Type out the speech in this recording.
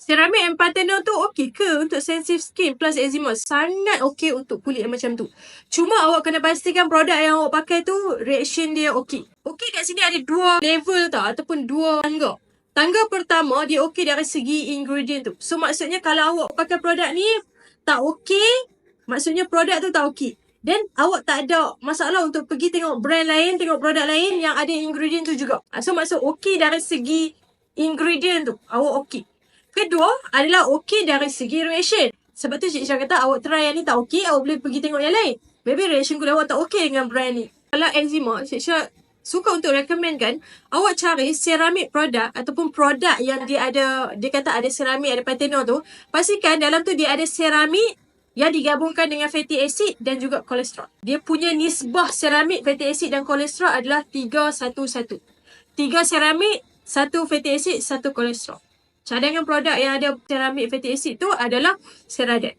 Ceramide and panthenol tu okey ke untuk sensitive skin plus eczema? Sangat okey untuk kulit yang macam tu. Cuma awak kena pastikan produk yang awak pakai tu reaction dia okey. Okey kat sini ada dua level tau ataupun dua tangga. Tangga pertama dia okey dari segi ingredient tu. So maksudnya kalau awak pakai produk ni tak okey, maksudnya produk tu tak okey. Then awak tak ada masalah untuk pergi tengok brand lain, tengok produk lain yang ada ingredient tu juga. So maksud okey dari segi ingredient tu. Awak okey. Kedua adalah okey dari segi reaction. Sebab tu Cik Syah kata awak try yang ni tak okey, awak boleh pergi tengok yang lain. Maybe reaction kulit awak tak okey dengan brand ni. Kalau eczema, Cik Syah suka untuk recommend kan, awak cari ceramide produk ataupun produk yang dia ada, dia kata ada ceramide, ada panthenol tu. Pastikan dalam tu dia ada ceramide yang digabungkan dengan fatty acid dan juga kolesterol. Dia punya nisbah ceramide, fatty acid dan kolesterol adalah 3-1-1. 3 ceramide, 1 fatty acid, 1 kolesterol. Cadangan produk yang ada ceramide fatty acid tu adalah Ceradan.